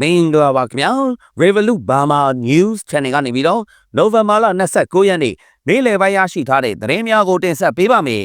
မင်္ဂလာပါခင်ဗျာ Revolut Burma News Channel ကနေပြီးတော့ November လ29ရက်နေ့နေ့လယ်ပိုင်းရရှိထားတဲ့သတင်းများကိုတင်ဆက်ပေးပါမယ်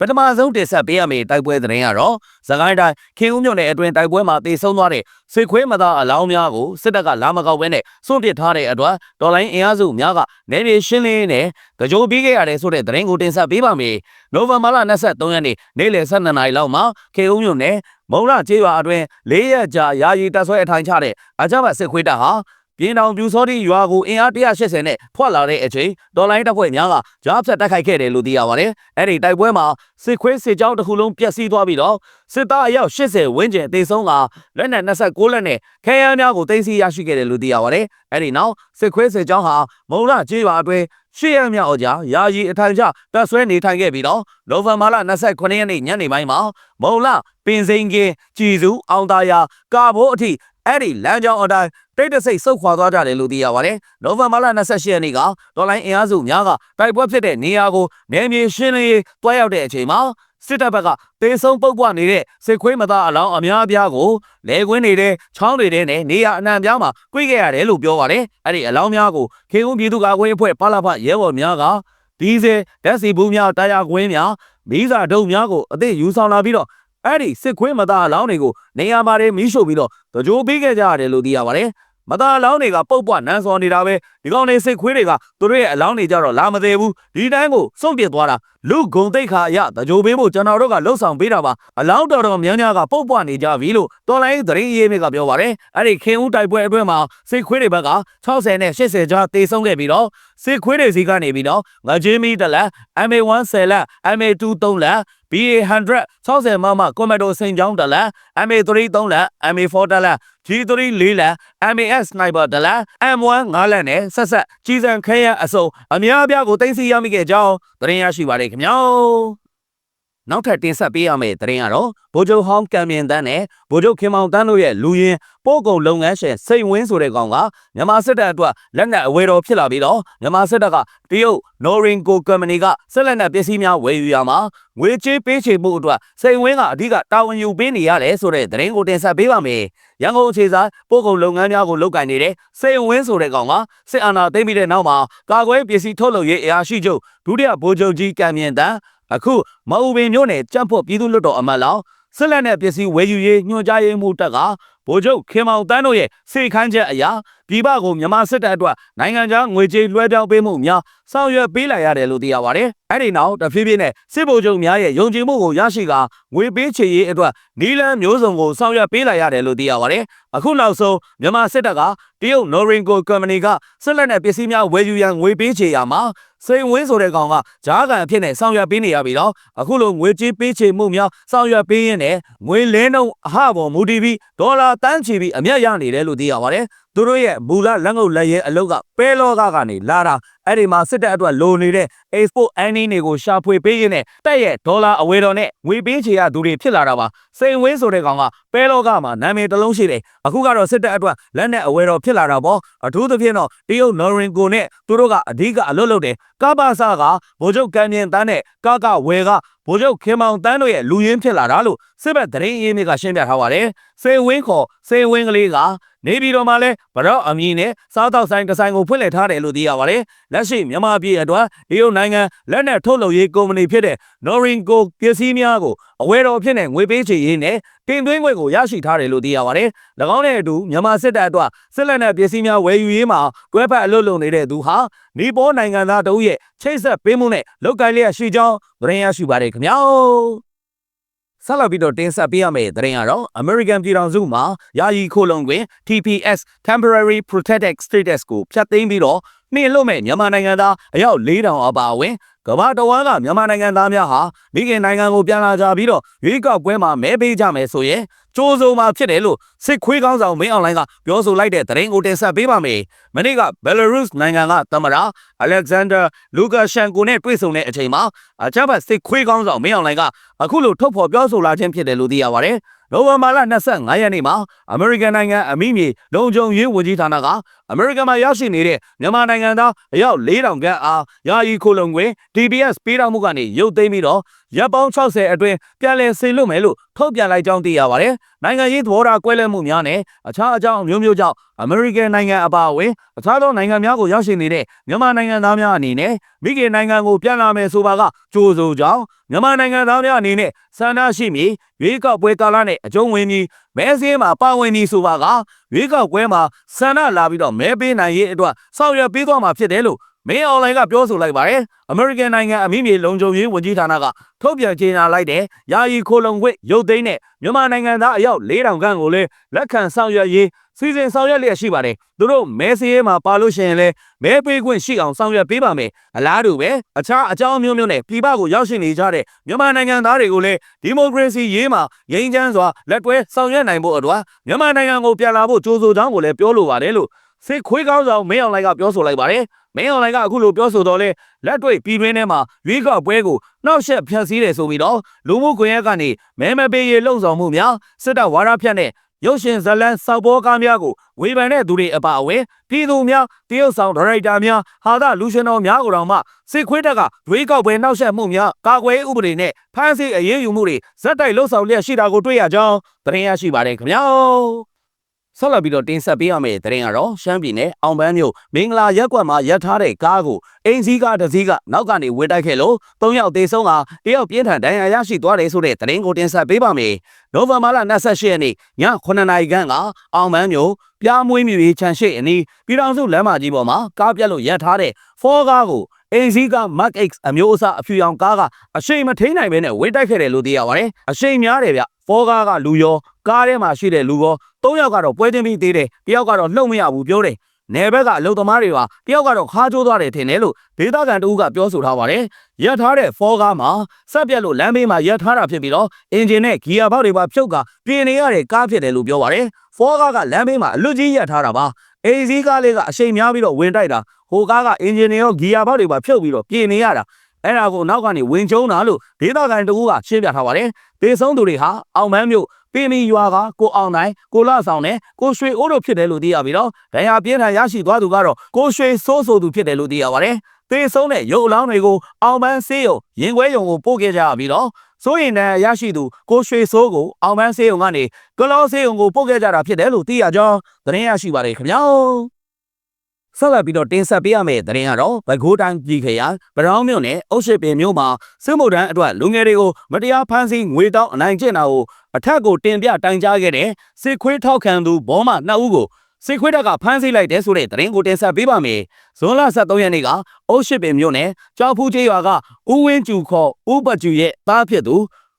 ပထမဆုံးတင်ဆက်ပေးရမယ့်တိုက်ပွဲသတင်းကတော့သခိုင်းတိုင်းခင်ဦးမြို့နယ်အတွင်းတိုက်ပွဲမှာတေဆုံးသွားတဲ့စစ်ခွေးမသားအလောင်းများကိုစစ်တပ်ကလာမကောက်ဘဲနဲ့စွန့်ပစ်ထားတဲ့အတွက်တော်လိုင်းအင်အားစုများကနေပြည်ရှင်းလင်းနဲ့ကြိုပြီးခဲ့ရတယ်ဆိုတဲ့သတင်းကိုတင်ဆက်ပေးပါမယ်နိုဝင်ဘာလ23ရက်နေ့နေ့လယ်12နာရီလောက်မှာခင်ဦးမြို့နယ်မုံရကျေးရွာအတွင်း၄ရက်ကြာယာယီတပ်ဆွဲအထိုင်ချတဲ့အကြမ်းဖက်စစ်ခွေးတပ်ဟာ ပြင်းတောင်ပြူစောတိရွာကိုအင်အား180နဲ့ဖွက်လာတဲ့အချိန်ဒေါ်လိုင်းတပ်ဖွဲ့များကကြားဖြတ်တိုက်ခိုက်ခဲ့တယ်လို့သိရပါတယ်။အဲ့ဒီတိုက်ပွဲမှာစစ်ခွေးစစ်ကြောင်းတစ်ခုလုံးပျက်စီးသွားပြီးတော့စစ်သားအယောက်80ဝန်းကျင်အသေးဆုံးကလက်နက်26လက်နဲ့ခဲယမ်းများကိုတင်စီရရှိခဲ့တယ်လို့သိရပါတယ်။အဲ့ဒီနောက်စစ်ခွေးစစ်ကြောင်းဟာမုံရကျေးရွာအတွင်းရှေ့ရမြောက်အကြားယာယီအထိုင်ချတပ်ဆွဲနေထိုင်ခဲ့ပြီးတော့နိုဝင်ဘာလ29ရက်နေ့ညနေပိုင်းမှာမုံလပင်စိန်ကင်းကြည်စုအောင်သားယာကာဘိုးအထိအဲ့ဒီလမ်းကြောင်းအတိုင်း တိတ်တဆိတ်စုတ်ခွာသွားကြတယ်လို့သိရပါတယ်။နိုဝင်ဘာလ28ရက်နေ့ကဒေါ်လိုင်းအင်အားစုများကတိုက်ပွဲဖြစ်တဲ့နေရာကိုနယ်မြေရှင်းလင်းရေးတွားရောက်တဲ့အချိန်မှာစစ်တပ်ဘက်ကတေဆုံးပုတ်ပွားနေတဲ့စစ်ခွေးမသားအလောင်းအများအပြားကိုလဲကွင်းနေတဲ့ချောင်းတွေထဲနဲ့နေရအနှံပြားမှာ꿰ခဲ့ရတယ်လို့ပြောပါတယ်။အဲ့ဒီအလောင်းများကိုခေဦးပြည်သူ့ကာကွယ်ရေးအဖွဲ့ဖလာဖရဲဘော်များကဒီဇယ်ဓာတ်စီဘူးများတာယာကွင်းများမီးစာဒုံများကိုအသည့်ယူဆောင်လာပြီးတော့အဲ့ဒီစစ်ခွေးမသားအလောင်းတွေကိုနေရာမှာမီးရှို့ပြီးတော့တကြိုးပေးခဲ့ကြရတယ်လို့သိရပါတယ်။ မသားအလောင်းတွေကပုတ်ပွနန်းစော်နေတာပဲဒီကောင်လေးစိတ်ခွေးတွေကသူတို့ရဲ့အလောင်းတွေကြတော့လာမသေးဘူးဒီတိုင်းကိုစွန့်ပစ်သွားတာလူဂုံတိတ်ခါအရတကြိုပေးဖို့ကျွန်တော်တို့ကလှုပ်ဆောင်ပေးတာပါအလောင်းတော်တော်များများကပုတ်ပွနေကြပြီလို့တော်လိုင်းသတင်းရေးမြစ်ကပြောပါတယ်အဲ့ဒီခင်ဦးတိုက်ပွဲအတွင်းမှာစိတ်ခွေးတွေဘက်က60နဲ့80ကြားတေဆုံးခဲ့ပြီးတော့စစ်ခွေးတွေစီကနေပြီးတော့ငချင်းမီတလက် MA1 10လက် MA2 3လက် BA100 60မမကွန်မန်ဒိုစိန်ချောင်းတလက် MA3 3လက် MA4 တလက် G3 4လက် MAS sniper တလက် M1 5လက်နဲ့ဆက်ဆက်ကြီးစံခဲရန်အစုံအများအပြားကိုတင်စီရမိခဲ့ကြောင်းသတင်းရရှိပါတယ်ခင်ဗျာ နောက်ထပ်တင်ဆက်ပေးရမယ့်သတင်းကတော့ဗိုလ်ချုပ်ဟောင်းကံမြင့်တန်းနဲ့ဗိုလ်ချုပ်ခင်မောင်တန်းတို့ရဲ့လူရင်းပို့ကုန်လုပ်ငန်းရှင်စိတ်ဝင်းဆိုတဲ့ကောင်ကမြန်မာစစ်တပ်အတွက်လက်နက်အဝယ်တော်ဖြစ်လာပြီးတော့မြန်မာစစ်တပ်ကတရုတ် Norinco Company ကဆက်လက်နက်ပစ္စည်းများဝယ်ယူရမှာငွေကြေးပေးချေမှုအတွက်စိတ်ဝင်းကအဓိကတာဝန်ယူပေးနေရတယ်ဆိုတဲ့သတင်းကိုတင်ဆက်ပေးပါမယ်။ရန်ကုန်အခြေဆိုင်ပို့ကုန်လုပ်ငန်းများကိုလုပ်ကိုင်နေတဲ့စိတ်ဝင်းဆိုတဲ့ကောင်ကစစ်အာဏာသိမ်းပြီးတဲ့နောက်မှာကာကွယ်ပစ္စည်းထုတ်လုပ်ရေးအရာရှိချုပ်ဒုတိယဗိုလ်ချုပ်ကြီးကံမြင့်တန်း အခုမအူပင်မြို့နယ်ကြံ့ဖို့ပြည်သူ့လွတ်တော်အမတ်လောက်ဆက်လက်နဲ့ပစ္စည်းဝယ်ယူရေးညွှန်ကြားရေးမှူးတက်ကဗိုလ်ချုပ်ခင်မောင်တန်းတို့ရဲ့စေခန်းချက်အရာပြည်ပကိုမြန်မာစစ်တပ်အတွက်နိုင်ငံခြားငွေကြေးလွှဲပြောင်းပေးမှုများဆောင်ရွက်ပေးလိုက်ရတယ်လို့သိရပါတယ်။အဲ့ဒီနောက်တဖြည်းဖြည်းနဲ့စစ်ဗိုလ်ချုပ်များရဲ့ယုံကြည်မှုကိုရရှိကာငွေပေးချေရေးအတွက်နီလန်မျိုးစုံကိုဆောင်ရွက်ပေးလိုက်ရတယ်လို့သိရပါတယ်။အခုနောက်ဆုံးမြန်မာစစ်တပ်ကတရုတ် Norinco Company ကဆက်လက်နဲ့ပစ္စည်းများဝယ်ယူရန်ငွေပေးချေရမှာ စိန်ဝင်းဆိုတဲ့ကောင်ကဂျားကန်အဖြစ်နဲ့ဆောင်ရွက်ပေးနေရပြီတော့အခုလိုငွေကြေးပေးချေမှုများဆောင်ရွက်ပေးရင်းနဲ့ငွေလဲနှုန်းအဟပေါ်မူတည်ပြီးဒေါ်လာတန်းချီပြီးအမျက်ရနေတယ်လို့သိရပါတယ် သူတို့ရဲ့မူလလက်ငုပ်လက်ရဲအလုတ်ကပဲလောကကနေလာတာအဲ့ဒီမှာစစ်တပ်အတွက်လိုနေတဲ့ export earning တွေကိုရှာဖွေပေးရင်းနဲ့တက်ရဲ့ဒေါ်လာအဝယ်တော်နဲ့ငွေပေးချေရသူတွေဖြစ်လာတာပါစိန်ဝင်းဆိုတဲ့ကောင်ကပဲလောကမှာနာမည်တစ်လုံးရှိတယ်အခုကတော့စစ်တပ်အတွက်လက်နဲ့အဝယ်တော်ဖြစ်လာတာပေါ့အထူးသဖြင့်တော့တရုတ်နော်ရင်ကိုနဲ့သူတို့ကအဓိကအလုပ်လုပ်တယ်ကပ္ပစကဗိုလ်ချုပ်ကံမြင့်တန်းနဲ့ကကဝယ်ကဗိုလ်ချုပ်ခင်မောင်တန်းတို့ရဲ့လူရင်းဖြစ်လာတာလို့ စစ်ဘက်သတင်းအရင်းမြစ်ကရှင်းပြထားပါတယ်စိန်ဝင်းခေါ်စိန်ဝင်းကလေးကနေပြည်တော်မှာလဲဗရော့အမည်နဲ့စားတောက်ဆိုင်တစ်ဆိုင်ကိုဖွင့်လှစ်ထားတယ်လို့သိရပါတယ်။လက်ရှိမြန်မာပြည်အတွက်တရုတ်နိုင်ငံလက်နက်ထုတ်လုပ်ရေးကုမ္ပဏီဖြစ်တဲ့ Norinco ပစ္စည်းများကိုအဝယ်တော်ဖြစ်တဲ့ငွေပေးချေရေးနဲ့တင်သွင်းခွင့်ကိုရရှိထားတယ်လို့သိရပါတယ်။၎င်းနဲ့အတူမြန်မာစစ်တပ်အတွက်စစ်လက်နက်ပစ္စည်းများဝယ်ယူရေးမှာတွဲဖက်အလုပ်လုပ်နေတဲ့သူဟာနီပေါနိုင်ငံသားတဦးရဲ့ချိတ်ဆက်ပေးမှုနဲ့လောက်ကိုင်းလျက်ရှိကြောင်းသတင်းရရှိပါတယ်ခင်ဗျာ။ ဆက်လက်ပြီးတော့တင်ဆက်ပေးရမယ့်သတင်းကတော့ American ပြည်ထောင်စုမှာယာယီခိုလုံတွင် TPS Temporary Protected Status ကိုဖျက်သိမ်းပြီးတော့နှင်လွတ်မဲ့မြန်မာနိုင်ငံသားအယောက်4000အပါအဝင် ကမ္ဘာတော်ဝမ်းကမြန်မာနိုင်ငံသားများဟာမိခင်နိုင်ငံကိုပြန်လာကြပြီးတော့ရွေးကောက်ပွဲမှာမဲပေးကြမယ်ဆိုရင်ကြိုးစုံမှာဖြစ်တယ်လို့စစ်ခွေးကောင်းဆောင်မင်းအွန်လိုင်းကပြောဆိုလိုက်တဲ့သတင်းကိုတင်ဆက်ပေးပါမယ်။မနေ့က Belarus နိုင်ငံကသမ္မတ Alexander Lukashenko နဲ့တွေ့ဆုံတဲ့အချိန်မှာအကြမ်းဖက်စစ်ခွေးကောင်းဆောင်မင်းအွန်လိုင်းကအခုလိုထုတ်ဖော်ပြောဆိုလာခြင်းဖြစ်တယ်လို့သိရပါတယ်။နိုဝင်ဘာလ25ရက်နေ့မှာအမေရိကန်နိုင်ငံအမိမြေလုံခြုံရေးဝန်ကြီးဌာနက အမေရိကန်မှာရောက်ရှိနေတဲ့မြန်မာနိုင်ငံသားအယောက်4000ခန့်အားယာယီခိုလုံခွင့် DBS ပေးတော်မှုကနေရုပ်သိမ်းပြီးတော့ရပ်ပေါင်း60အတွင်းပြန်လည်ဆင်လွတ်မယ်လို့ထုတ်ပြန်လိုက်ကြောင်းသိရပါတယ်။နိုင်ငံရေးသဘောထားကွဲလွဲမှုများနဲ့အခြားအကြောင်းအမျိုးမျိုးကြောင့်အမေရိကန်နိုင်ငံအပါအဝင်အခြားသောနိုင်ငံများကိုရောက်ရှိနေတဲ့မြန်မာနိုင်ငံသားများအနေနဲ့မိခင်နိုင်ငံကိုပြန်လာမယ်ဆိုပါကကြိုးစိုးကြောင်းမြန်မာနိုင်ငံသားများအနေနဲ့ဆန္ဒရှိမည်ရွေးကောက်ပွဲကာလနဲ့အကျုံးဝင်ပြီး မဲစင်းမှာပါဝင်နေဆိုပါကရွေးကောက်ပွဲမှာဆန္ဒလာပြီးတော့မဲပေးနိုင်ရေးအတွက်ဆောင်ရွက်ပေးသွားမှာဖြစ်တယ်လို့မင်းအွန်လိုင်းကပြောဆိုလိုက်ပါတယ်။ American နိုင်ငံအမိမြေလုံခြုံရေးဝန်ကြီးဌာနကထုတ်ပြန်ကြေညာလိုက်တဲ့ယာယီခိုလုံခွင့်ရုပ်သိမ်းတဲ့မြန်မာနိုင်ငံသားအယောက်4000ခန့်ကိုလည်းလက်ခံဆောင်ရွက်ရေး စီစဉ်ဆောင်ရွက်လျက်ရှိပါတယ်။သူတို့မဲစရေးမှာပါလို့ရှိရင်လည်းမဲပေးခွင့်ရှိအောင်ဆောင်ရွက်ပေးပါမယ်။အလားတူပဲအခြားအကြောင်းမျိုးမျိုးနဲ့ပြည်ပကိုရောက်ရှိနေကြတဲ့မြန်မာနိုင်ငံသားတွေကိုလည်းဒီမိုကရေစီရေးမှာငြိမ်းချမ်းစွာလက်တွဲဆောင်ရွက်နိုင်ဖို့အတွက်မြန်မာနိုင်ငံကိုပြန်လာဖို့ကြိုးဆိုကြောင်းကိုလည်းပြောလိုပါတယ်လို့စစ်ခွေးကောင်းဆောင်မင်းအောင်လှိုင်ကပြောဆိုလိုက်ပါတယ်။မင်းအောင်လှိုင်ကအခုလိုပြောဆိုတော့လဲလက်တွေ့ပြည်တွင်းထဲမှာရွေးကောက်ပွဲကိုနှောက်ယှက်ဖျက်ဆီးတယ်ဆိုပြီးတော့လူမှုကွန်ရက်ကနေမဲမပေးရေးလှုံ့ဆော်မှုများစစ်တပ်ဝါဒဖြတ်တဲ့ ရုပ်ရှင်ဇလန်းစောက်ဘောကားများကိုဝေဖန်တဲ့သူတွေအပါအဝင်ပြည်သူများတရုတ်ဆောင်ဒါရိုက်တာများဟာသလူရှင်တော်များကိုတောင်မှစစ်ခွေးတက်ကရွေးကောက်ပွဲနှောက်ယှက်မှုများကာကွယ်ဥပဒေနဲ့ဖမ်းဆီးအရေးယူမှုတွေဇက်တိုက်လှုပ်ဆောင်လျက်ရှိတာကိုတွေ့ရကြောင်းသတင်းရရှိပါတယ်ခင်ဗျာ ဆက်လက်ပြီးတော့တင်ဆက်ပေးရမယ့်သတင်းကတော့ရှမ်းပြည်နယ်အောင်ပန်းမြို့မင်္ဂလာရက်ကွက်မှာရပ်ထားတဲ့ကားကိုအင်စည်းကားတစ်စီးကနောက်ကနေဝေတိုက်ခဲ့လို့၃ယောက်သေဆုံးကတယောက်ပြင်းထန်ဒဏ်ရာရရှိသွားတယ်ဆိုတဲ့သတင်းကိုတင်ဆက်ပေးပါမယ်။နိုဝင်ဘာလ28ရက်နေ့ည9:00နာရီခန့်ကအောင်ပန်းမြို့ပြားမွေးမြူရေးခြံရှိအနီးပြည်တော်စုလမ်းမကြီးပေါ်မှာကားပြက်လို့ရပ်ထားတဲ့ဖောကားကိုအင်စီက Mark X အမျိုးအစားအဖြူရောင်ကားကအရှိန်မထိန်နိုင်ဘဲနဲ့ဝေတိုက်ခဲ့တယ်လို့သိရပါတယ်။အရှိန်များတယ်ဗျ။ ဖောကားကလူရောကားထဲမှာရှိတဲ့လူရော၃ယောက်ကတော့ပွဲချင်းပြီးသေးတယ်။တယောက်ကတော့လှုပ်မရဘူးပြောတယ်။နယ်ဘက်ကအလုံသမားတွေကတယောက်ကတော့ခါးကျိုးသွားတယ်ထင်တယ်လို့ဒေသခံတဦးကပြောဆိုထားပါတယ်။ရပ်ထားတဲ့ဖောကားမှာဆက်ပြက်လို့လမ်းဘေးမှာရပ်ထားတာဖြစ်ပြီးတော့အင်ဂျင်နဲ့ဂီယာဘောက်တွေပါဖြုတ်ကပြင်နေရတဲ့ကားဖြစ်တယ်လို့ပြောပါတယ်။ဖောကားကလမ်းဘေးမှာအလွတ်ကြီးရပ်ထားတာပါ။အေဇီကားလေးကအရှိန်များပြီးတော့ဝင်တိုက်တာဟိုကားကအင်ဂျင်နဲ့ရောဂီယာဘောက်တွေပါဖြုတ်ပြီးတော့ပြင်နေရတာ အဲ့ဒါကိုနောက်ကနေဝင်ကျုံတာလို့ဒေသခံတကူကရှင်းပြထားပါတယ်။ဒေဆုံးသူတွေဟာအောင်မန်းမြို့ပင်မီရွာကကိုအောင်နိုင်ကိုလဆောင်နဲ့ကိုရွှေအိုးတို့ဖြစ်တယ်လို့သိရပြီးတော့ဒဏ်ရာပြင်းထန်ရရှိသွားသူကတော့ကိုရွှေစိုးဆိုသူဖြစ်တယ်လို့သိရပါတယ်။သေဆုံးတဲ့ရုပ်အလောင်းတွေကိုအောင်မန်းဆေးရုံရင်ခွဲရုံကိုပို့ခဲ့ကြရပြီးတော့စိုးရင်တန်ရရှိသူကိုရွှေစိုးကိုအောင်မန်းဆေးရုံကနေကလောဆေးရုံကိုပို့ခဲ့ကြတာဖြစ်တယ်လို့သိရကြောင်းသတင်းရရှိပါတယ်ခင်ဗျာ။ ဆက်လက်ပြီးတော့တင်ဆက်ပေးရမယ့်သတင်းကတော့ဘကိုးတိုင်းပြည်ခရိုင်ဗရောင်းမြို့နယ်အုတ်ရှိပင်မြို့မှာစစ်မှုထမ်းအတွက်လူငယ်တွေကိုမတရားဖမ်းဆီးငွေတောင်းအနိုင်ကျင့်တာကိုအထက်ကိုတင်ပြတိုင်ကြားခဲ့တဲ့စစ်ခွေးထောက်ခံသူဘောမနှစ်ဦးကိုစစ်ခွေးတက်ကဖမ်းဆီးလိုက်တဲ့ဆိုတဲ့သတင်းကိုတင်ဆက်ပေးပါမယ်။ဇွန်လ23ရက်နေ့ကအုတ်ရှိပင်မြို့နယ်ကြောက်ဖူးကျေးရွာကဦးဝင်းကျူခေါ်ဦးပကျူရဲ့သားဖြစ်သူ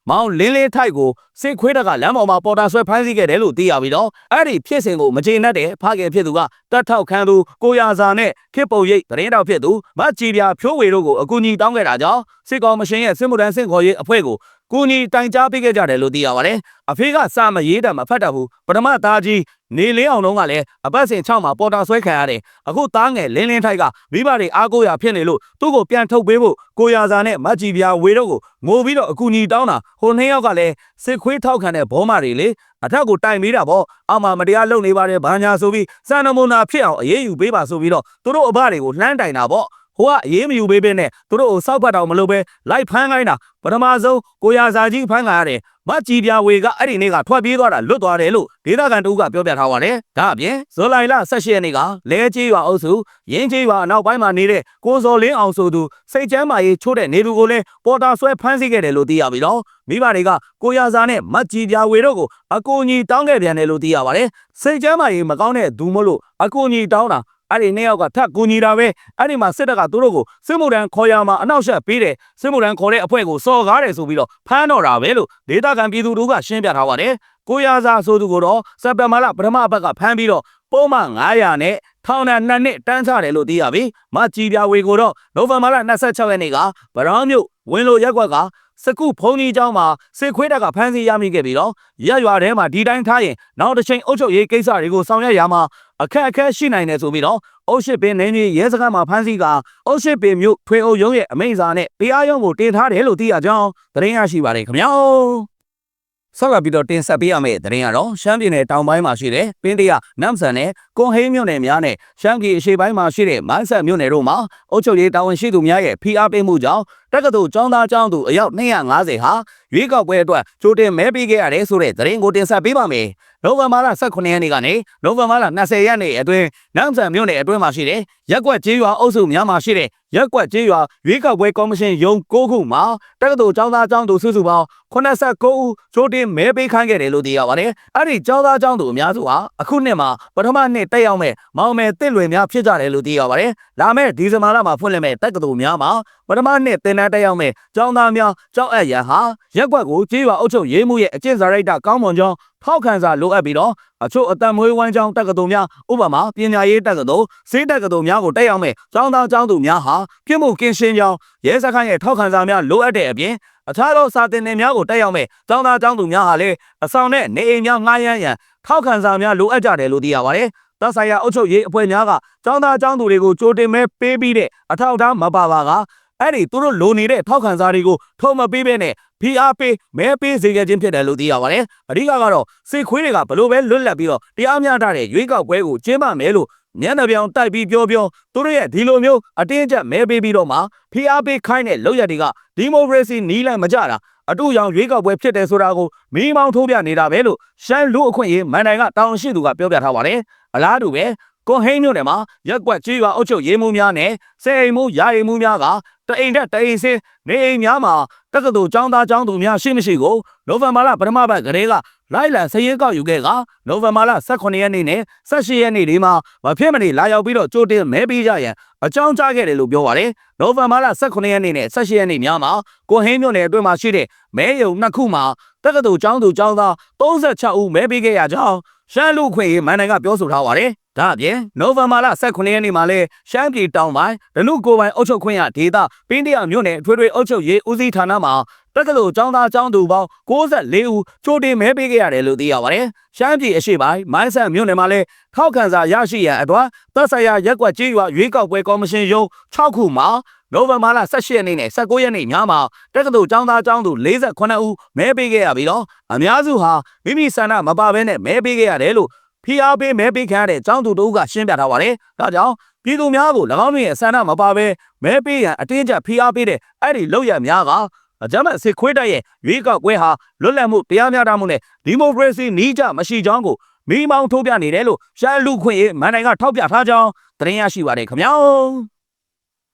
မောင်လင်းလေးထိုက်ကိုစစ်ခွေးတက်ကလမ်းပေါ်မှာပေါ်တာဆွဲဖမ်းဆီးခဲ့တယ်လို့သိရပြီးတော့အဲ့ဒီဖြစ်စဉ်ကိုမကျေနပ်တဲ့ဖခင်ဖြစ်သူကတတ်ထောက်ခံသူကိုရာစာနဲ့ခေပုံရိပ်သတင်းတောက်ဖြစ်သူမတ်ကြည်ပြဖြိုးဝေတို့ကိုအကူအညီတောင်းခဲ့တာကြောင့်စစ်ကောင်မရှင်ရဲ့စစ်မှုထမ်းစင်ခေါ်ရေးအဖွဲ့ကို ကူညီတိုင်ကြားပေးခဲ့ကြတယ်လို့သိရပါတယ်။အဖေကစာမရေးတာမဖတ်တတ်ဘူး။ပထမသားကြီးနေလင်းအောင်လုံးကလည်းအပတ်စဉ်6မှာပေါ်တာဆွဲခံရတယ်။အခုသားငယ်လင်းလင်းထိုက်ကမိဘတွေအားကိုးရဖြစ်နေလို့သူ့ကိုပြန်ထုတ်ပေးဖို့ကိုရာစာနဲ့မတ်ကြီးပြာဝေတို့ကိုငိုပြီးတော့အကူအညီတောင်းတာဟိုနှစ်ယောက်ကလည်းစစ်ခွေးထောက်ခံတဲ့ဘောမတွေလေအထက်ကိုတိုင်ပေးတာပေါ့။အောက်မှာမတရားလုပ်နေပါတယ်ဘာညာဆိုပြီးစံနမုနာဖြစ်အောင်အေးအေးယူပေးပါဆိုပြီးတော့သူတို့အဘတွေကိုလှမ်းတိုင်တာပေါ့။ ဟိုကအရေးမယူပေးဘဲနဲ့သူတို့ကိုစောက်ဖတ်တော့မလုပ်ပဲလိုက်ဖမ်းခိုင်းတာပထမဆုံးကိုရာစာကြီးဖမ်းလာရတယ်မတ်ကြီးပြဝေကအဲ့ဒီနေ့ကထွက်ပြေးသွားတာလွတ်သွားတယ်လို့ဒေသခံတူကပြောပြထားပါတယ်ဒါအပြင်ဇော်လိုင်လ18ရက်နေ့ကလဲကြီးရွာအုပ်စုရင်းကြီးရွာအနောက်ပိုင်းမှာနေတဲ့ကိုစော်လင်းအောင်ဆိုသူစိတ်ချမ်းမာရေးချိုးတဲ့နေသူကိုလည်းပေါ်တာဆွဲဖမ်းဆီးခဲ့တယ်လို့သိရပြီးတော့မိဘတွေကကိုရာစာနဲ့မတ်ကြီးပြဝေတို့ကိုအကူအညီတောင်းခဲ့ပြန်တယ်လို့သိရပါတယ်စိတ်ချမ်းမာရေးမကောင်းတဲ့သူမလို့အကူအညီတောင်းတာ အဲ့ဒီနှစ်ယောက်ကထပ်ကူညီတာပဲအဲ့ဒီမှာစစ်တပ်ကသူတို့ကိုစစ်မှုထမ်းခေါ်ရမှာအနောက်ရှက်ပေးတယ်စစ်မှုထမ်းခေါ်တဲ့အဖွဲ့ကိုစော်ကားတယ်ဆိုပြီးတော့ဖမ်းတော့တာပဲလို့ဒေသခံပြည်သူတို့ကရှင်းပြထားပါတယ်ကိုရစာဆိုသူကိုတော့စက်တဘာလပထမဘက်ကဖမ်းပြီးတော့ပုံမှန်900နဲ့ထောင်ဒဏ်2နှစ်တန်းချတယ်လို့သိရပြီမကြည်ပြဝေကိုတော့နိုဝင်ဘာလ26ရက်နေ့ကဗရောင်းမြို့ဝင်းလိုရက်ကွက်ကစကုဖုန်ကြီးเจ้าမှာစစ်ခွေးတပ်ကဖမ်းဆီးရမိခဲ့ပြီးတော့ရက်ရွာထဲမှာဒီတိုင်းထားရင်နောက်တစ်ချိန်အုပ်ချုပ်ရေးကိစ္စတွေကိုဆောင်ရွက်ရမှာ အခက်အခဲရှိနိုင်တယ်ဆိုပြီးတော့အုတ်ရှိပင်နေကြီးရဲစခန်းမှာဖမ်းဆီးကအုတ်ရှိပင်မြို့ထွေအုပ်ရုံးရဲ့အမိန့်စာနဲ့တရားရုံးကိုတင်ထားတယ်လို့သိရကြောင်းသတင်းရရှိပါတယ်ခင်ဗျာဆောက်ပြီးတော့တင်ဆက်ပေးရမယ့်သတင်းကတော့ရှမ်းပြည်နယ်တောင်ပိုင်းမှာရှိတဲ့ပင်းတရနမ်ဆန်နဲ့ ကွန်ဟေးမြို့နယ်များနဲ့ရှမ်းပြည်အရှေ့ပိုင်းမှာရှိတဲ့မိုင်းဆက်မြို့နယ်တို့မှာအုပ်ချုပ်ရေးတာဝန်ရှိသူများရဲ့ဖိအားပေးမှုကြောင့်တက္ကသိုလ်ကျောင်းသားကျောင်းသူအယောက်250ဟာရွေးကောက်ပွဲအတွက်ကြိုတင်မဲပေးခဲ့ရတယ်ဆိုတဲ့သတင်းကိုတင်ဆက်ပေးပါမယ်။နိုဝင်ဘာလ18ရက်နေ့ကနေနိုဝင်ဘာလ20ရက်နေ့အတွင်းနမ်ဆန်မြို့နယ်အတွင်းမှာရှိတဲ့ရက်ကွက်ကျေးရွာအုပ်စုများမှာရှိတဲ့ရက်ကွက်ကျေးရွာရွေးကောက်ပွဲကော်မရှင်ရုံး9ခုမှာတက္ကသိုလ်ကျောင်းသားကျောင်းသူစုစုပေါင်း89ဦးကြိုတင်မဲပေးခိုင်းခဲ့တယ်လို့သိရပါတယ်။အဲ့ဒီကျောင်းသားကျောင်းသူအများစုဟာအခုနှစ်မှာပထမနှစ်တက်ရောက်မဲ့မောင်မယ်တစ်လွယ်များဖြစ်ကြတယ်လို့သိရပါတယ်။လာမယ့်ဒီဇင်ဘာလမှာဖွင့်လှစ်မဲ့တက္ကသိုလ်များမှာပထမနှစ်သင်တန်းတက်ရောက်မဲ့ကျောင်းသားများကျောင်းအပ်ရန်ဟာရက်ကွက်ကိုကျေးရွာအုပ်ချုပ်ရေးမှုရဲ့အကျင့်စာရိတ္တကောင်းမွန်ကြောင်းထောက်ခံစာလိုအပ်ပြီးတော့အချို့အတန်မွေးဝမ်းကျောင်းတက္ကသိုလ်များဥပမာပညာရေးတက္ကသိုလ်စေးတက္ကသိုလ်များကိုတက်ရောက်မဲ့ကျောင်းသားကျောင်းသူများဟာပြစ်မှုကင်းရှင်းကြောင်းရဲစခန်းရဲ့ထောက်ခံစာများလိုအပ်တဲ့အပြင်အခြားသောစာတင်တွေများကိုတက်ရောက်မဲ့ကျောင်းသားကျောင်းသူများဟာလည်းအဆောင်နဲ့နေအိမ်များငှားရမ်းရန်ထောက်ခံစာများလိုအပ်ကြတယ်လို့သိရပါတယ်။ သက်ဆိုင်ရာအုပ်ချုပ်ရေးအဖွဲ့များကကျောင်းသားကျောင်းသူတွေကိုကြိုတင်မဲ့ပေးပြီးတဲ့အထောက်အထားမပါပါကအဲ့ဒီသူတို့လိုနေတဲ့ထောက်ခံစာတွေကိုထုံမပေးဘဲနဲ့ဖိအားပေးမဲပေးစေခဲ့ခြင်းဖြစ်တယ်လို့သိရပါတယ်။အဓိကကတော့စစ်ခွေးတွေကဘလို့ပဲလွတ်လပ်ပြီးတော့တရားမျှတတဲ့ရွေးကောက်ပွဲကိုကျင်းပမယ်လို့မျက်နှာပြောင်တိုက်ပြီးပြောပြောသူတို့ရဲ့ဒီလိုမျိုးအတင်းအကျပ်မဲပေးပြီးတော့မှဖိအားပေးခိုင်းတဲ့လုပ်ရက်တွေကဒီမိုကရေစီနီးလန့်မကြတာအတူရောင်ရွေးကောက်ပွဲဖြစ်တယ်ဆိုတာကိုမီးမောင်းထိုးပြနေတာပဲလို့ရှမ်းလူအခွင့်အရေးမန်တိုင်ကတောင်းရှိသူကပြောပြထားပါတယ်။ အလားတူပဲကွန်ဟိန်းမြို့နယ်မှာရက်ကွက်ကြီးရွာအုပ်ချုပ်ရေးမှုများနဲ့စေအိမ်မှုယာအိမ်မှုများကတအိမ်တက်တအိမ်စင်းနေအိမ်များမှာတက္ကသိုလ်ကျောင်းသားကျောင်းသူများရှိမရှိကိုနိုဝင်ဘာလပထမပတ်ကလေးကလိုက်လံစည်ရေးကောက်ယူခဲ့ကနိုဝင်ဘာလ18ရက်နေ့နဲ့18ရက်နေ့ဒီမှာမဖြစ်မနေလာရောက်ပြီးတော့ကြိုတင်မဲပေးကြရန်အကြောင်းကြားခဲ့တယ်လို့ပြောပါတယ်။နိုဝင်ဘာလ18ရက်နေ့နဲ့18ရက်နေ့များမှာကိုဟင်းမြို့နယ်အတွင်းမှာရှိတဲ့မဲယုံနှစ်ခုမှာတက္ကသိုလ်ကျောင်းသူကျောင်းသား36ဦးမဲပေးခဲ့ရကြောင်း ရှမ်းလူခွင့်ရေးမန်နိုင်ကပြောဆိုထားပါတယ်။ဒါအပြင်နိုဝင်ဘာလ18ရက်နေ့မှာလဲရှမ်းပြည်တောင်ပိုင်းဒနုကိုပိုင်အုပ်ချုပ်ခွင့်ရဒေသပင်းတရမြို့နယ်အထွေထွေအုပ်ချုပ်ရေးဦးစီးဌာနမှာတက္ကသိုလ်ကျောင်းသားကျောင်းသူပေါင်း64ဦးချိုးတင်မဲပေးခဲ့ရတယ်လို့သိရပါတယ်။ရှမ်းပြည်အရှိပိုင်းမိုင်းဆန်မြို့နယ်မှာလဲထောက်ခံစာရရှိရန်အတွက်သက်ဆိုင်ရာရက်ကွက်ကြီးရွာရွေးကောက်ပွဲကော်မရှင်ရုံး6ခုမှာ နိုဝင်ဘာလ18ရက်နေ့နဲ့19ရက်နေ့ညမှာတက္ကသိုလ်ကျောင်းသားကျောင်းသူ48ဦးမဲပေးခဲ့ရပြီးတော့အများစုဟာမိမိဆန္ဒမပါဘဲနဲ့မဲပေးခဲ့ရတယ်လို့ဖိအားပေးမဲပေးခံရတဲ့ကျောင်းသူတို့ကရှင်းပြထားပါတယ်။ဒါကြောင့်ပြည်သူများကို၎င်းတို့ရဲ့ဆန္ဒမပါဘဲမဲပေးရန်အတင်းကျပ်ဖိအားပေးတဲ့အဲ့ဒီလောက်ရများကအကြမ်းဖက်စစ်ခွေးတိုက်ရဲ့ရွေးကောက်ပွဲဟာလွတ်လပ်မှုတရားမျှတမှုနဲ့ဒီမိုကရေစီနှီးကြမရှိကြောင်းကိုမိမောင်းထုတ်ပြနေတယ်လို့ရှမ်းလူခွင့်ရေးမန်တိုင်ကထောက်ပြထားကြောင်းသတင်းရရှိပါတယ်ခင်ဗျာ